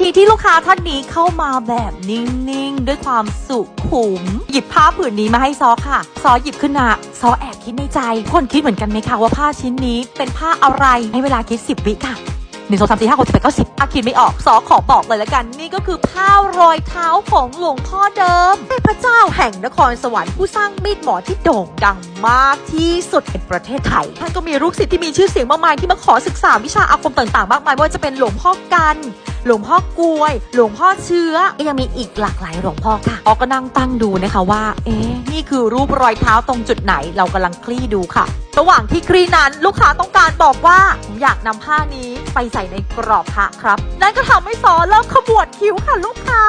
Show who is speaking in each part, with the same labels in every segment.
Speaker 1: ทีที่ลูกค้าท่านนี้เข้ามาแบบนิ่งๆ ด้วยความสุขุม หยิบผ้าผืนนี้มาให้ซอค่ะ ซอหยิบขึ้นมาซอแอบคิดในใจ คนคิดเหมือนกันไหมคะว่าผ้าชิ้นนี้เป็นผ้าอะไรให้เวลาคิด 10 วิค่ะ หนึ่งสองสามสี่ห้าหกเจ็ดแปดเก้าสิบอาคิดไม่ออกซอขอบอกเลยละกัน นี่ก็คือผ้ารอยเท้าของหลวงพ่อเดิมเทพเจ้าแห่งนครสวรรค์ผู้สร้างมีดหมอที่โด่งดังมากที่สุดในประเทศไทยท่านก็มีลูกศิษย์ที่มีชื่อเสียงมากมายที่มาขอศึกษาวิชาอาคมต่างๆ มากมายไม่ว่าจะเป็นหลวงพ่อกันหลวงพ่อกลวย หลวงพ่อเชื้อ ยังมีอีกหลากหลายหลวงพ่อค่ะออก็นั่งตั้งดูนะคะว่า เอ๊ะนี่คือรูปรอยเท้าตรงจุดไหน เรากำลังคลี่ดูค่ะ ระหว่างที่คลี่นั้นลูกค้าต้องการบอกว่าผมอยากนำผ้านี้ไปใส่ในกรอบพระครับ นั่นก็ทำให้ซอเริ่มขมวดคิ้วค่ะลูกค้า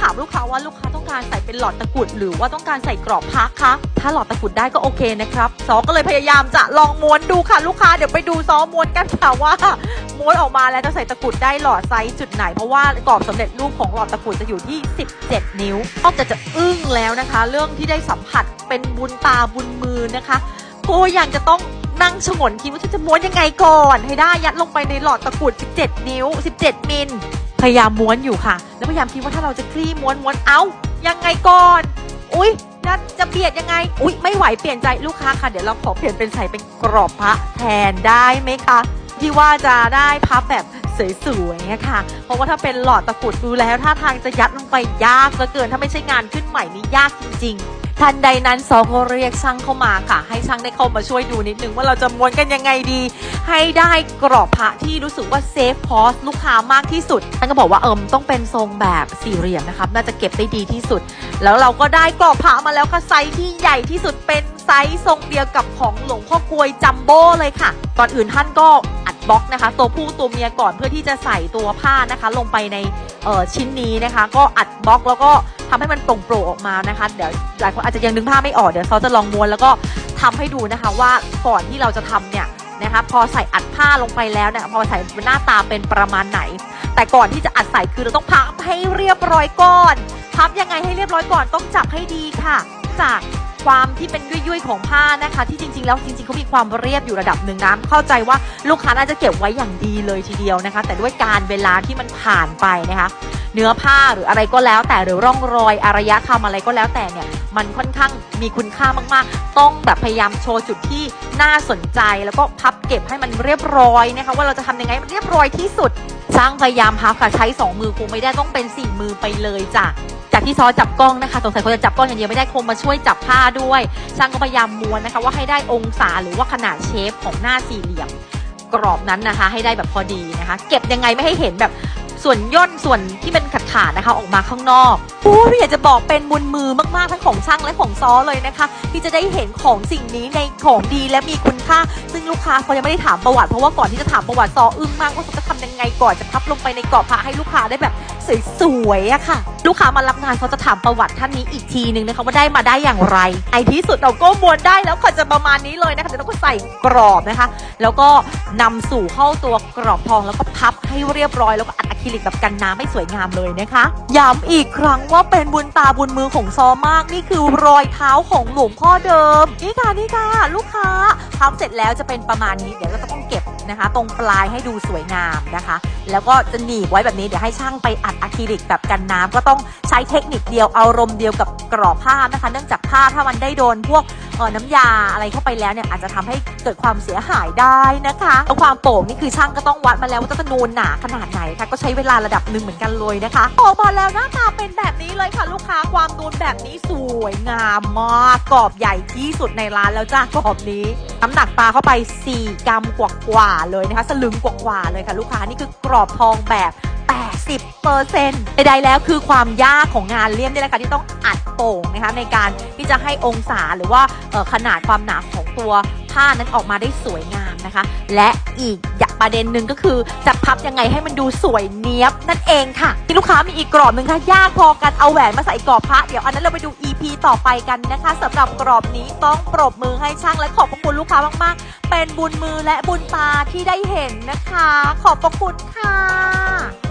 Speaker 1: ถามลูกค้าว่าลูกค้าต้องการใส่เป็นหลอดตะกุด หรือว่าต้องการใส่กรอบพระคะถ้าหลอดตะกุดได้ก็โอเคนะครับซอก็เลยพยายามจะลองม้วนดูค่ะลูกค้าเดี๋ยวไปดูซอม้วนกันค่ะว่าม้วนออกมาแล้วจะใส่ตะกุดได้หลอดไซส์จุดไหน เพราะว่ากรอบสำเร็จรูปของหลอดตะกุดจะอยู่ที่ 17 นิ้วนอกจากจะอึ้งแล้วนะคะ เรื่องที่ได้สัมผัสเป็นบุญตาบุญมือนะคะ ก็ยังจะต้องนั่งฉงนคิดว่าฉันจะม้วนยังไงก่อน ให้ได้ยัดลงไปในหลอดตะกรุด 17 นิ้ว 17 มิล พยายามม้วนอยู่ค่ะ แล้วพยายามคิดว่าถ้าเราจะคลี่ม้วนม้วนเอ้ายังไงก่อน อุ๊ยน่าจะเบียดยังไง อุ๊ยไม่ไหวเปลี่ยนใจลูกค้าค่ะ เดี๋ยวเราขอเปลี่ยนเป็นใส่เป็นกรอบพระแทนได้ไหมคะที่ว่าจะได้พับแบบสวยๆนะคะเพราะว่าถ้าเป็นหลอดตะกรุดดูแล้วท่าทางจะยัดลงไปยากเหลือเกิน ถ้าไม่ใช่งานขึ้นใหม่นี่ยากจริงๆ ทันใดนั้นซอก็เรียกช่างเข้ามาค่ะ ให้ช่างได้เข้ามาช่วยดูนิดนึงว่าเราจะม้วนกันยังไงดี ให้ได้กรอบพระที่รู้สึกว่าเซฟคอสลูกค้ามากที่สุดท่านก็บอกว่าเอิมต้องเป็นทรงแบบสี่เหลี่ยมนะครับน่าจะเก็บได้ดีที่สุด แล้วเราก็ได้กรอบพระมาแล้วค่ะไซส์ที่ใหญ่ที่สุดเป็นไซส์ทรงเดียวกับของหลวงพ่อกลวยจัมโบ้เลยค่ะ ก่อนอื่นท่านก็อั บล็อกนะคะ ตัวผู้ตัวเมียก่อนเพื่อที่จะใส่ตัวผ้านะคะ ลงไปในเออชิ้นนี้นะคะ ก็อัดบล็อกแล้วก็ทำให้มันโปร่งโปร่งออกมานะคะ เดี๋ยวหลายคนอาจจะยังดึงผ้าไม่ออกเดี๋ยวเขาจะลองม้วนแล้วก็ทำให้ดูนะคะว่าก่อนที่เราจะทำเนี่ยนะคะพอใส่อัดผ้าลงไปแล้วเนี่ยพอใส่หน้าตาเป็นประมาณไหน แต่ก่อนที่จะอัดใส่คือเราต้องพับให้เรียบร้อยก่อนพับยังไงให้เรียบร้อยก่อนต้องจับให้ดีค่ะ จาก ความที่เป็นยุ่ยๆของผ้านะคะ ที่จริงๆแล้วจริงๆเขามีความเรียบอยู่ระดับหนึ่งนะเข้าใจว่าลูกค้าน่าจะเก็บไว้อย่างดีเลยทีเดียวนะคะ แต่ด้วยการเวลาที่มันผ่านไปนะคะ เนื้อผ้าหรืออะไรก็แล้ว แต่หรือร่องรอยอารยธรรมอะไรก็แล้วแต่เนี่ยมันค่อนข้างมีคุณค่ามากๆ ต้องแบบพยายามโชว์จุดที่น่าสนใจ แล้วก็พับเก็บให้มันเรียบร้อยนะคะ ว่าเราจะทำยังไงมันเรียบร้อยที่สุดช่างพยายามพับค่ะใช้ 2 มือคงไม่ได้ต้องเป็น 4 มือไปเลยจ้ะ จากที่ซอจับกล้องนะคะสงสัยคนจะจับกล้องอย่างเดียวไม่ได้คงมาช่วยจับผ้าด้วยช่างก็พยายามม้วนนะคะ ว่าให้ได้องศาหรือว่าขนาดเชฟของหน้าสี่เหลี่ยมกรอบนั้นนะคะ ให้ได้แบบพอดีนะคะ เก็บยังไงไม่ให้เห็นแบบ ส่วนย่นส่วนที่เป็นขาดขาดนะคะออกมาข้างนอกโอ้ยอยากจะบอกเป็นบุญมือมากๆทั้งของช่างและของซอเลยนะคะ ที่จะได้เห็นของสิ่งนี้ในของดีและมีคุณค่า ซึ่งลูกค้าเขายังไม่ได้ถามประวัติเพราะว่าก่อนที่จะถามประวัติซออึ้งมากว่าเขาจะทำยังไงก่อนจะพับลงไปในกรอบพระให้ลูกค้าได้แบบสวยๆอะค่ะ ลูกค้ามารับงานเขาจะถามประวัติท่านนี้อีกทีนึงนะคะว่าได้มาได้อย่างไรไอที่สุดเราก็ม้วนได้แล้วค่ะจะประมาณนี้เลยนะคะเดี๋ยวเราก็ใส่กรอบนะคะ แล้วก็นำสู่เข้าตัวกรอบทองแล้วก็พับให้เรียบร้อยแล้วก็อัด คริลิกแบบกันน้ำให้สวยงามเลยนะคะ ย้ำอีกครั้งว่าเป็นบุญตาบุญมือของซอมาก นี่คือรอยเท้าของหลวงพ่อเดิม นี่ค่ะนี่ค่ะลูกค้าพับเสร็จแล้วจะเป็นประมาณนี้เดี๋ยวเราจะต้องเก็บนะคะ ตรงปลายให้ดูสวยงามนะคะ แล้วก็จะหนีบไว้แบบนี้เดี๋ยวให้ช่างไปอัดอะคริลิกแบบกันน้ำก็ต้องใช้เทคนิคเดียวอารมณ์เดียวกับกรอบผ้านะคะ เนื่องจากผ้าถ้ามันได้โดนพวก น้ำยาอะไรเข้าไปแล้วเนี่ยอาจจะทำให้เกิดความเสียหายได้นะคะแล้วความโป่งนี่คือช่างก็ต้องวัดมาแล้วว่าจะนูนหนาขนาดไหนค่ะก็ใช้เวลาระดับหนึ่งเหมือนกันเลยนะคะออกมาแล้วหน้าตาเป็นแบบนี้เลยค่ะ ลูกค้าความนูนแบบนี้สวยงามมากกรอบใหญ่ที่สุดในร้านแล้วจ้ากรอบนี้น้ำหนักปลาเข้าไป 4กรัมกว่าๆเลยนะคะ สลึงกว่าๆเลยค่ะ ลูกค้านี่คือกรอบทองแบบ 80เปอร์เซ็นต์ใดๆแล้วคือความยากของงานเลี่ยมนี่แหละค่ะที่ต้องอัดโป่งนะคะในการที่จะให้องศาหรือว่าขนาดความหนาของตัวผ้านั้นออกมาได้สวยงามนะคะ และอีกอย่างประเด็นหนึ่งก็คือจะพับยังไงให้มันดูสวยเนี้ยบนั่นเองค่ะ ที่ลูกค้ามีอีกกรอบหนึ่งค่ะ ยากพอกันเอาแหวนมาใส่กรอบพระเดี๋ยวอันนั้นเราไปดู EP ต่อไปกันนะคะสำหรับกรอบนี้ต้องปรบมือให้ช่างและขอบพระคุณลูกค้ามากๆ เป็นบุญมือและบุญตาที่ได้เห็นนะคะ ขอบพระคุณค่ะ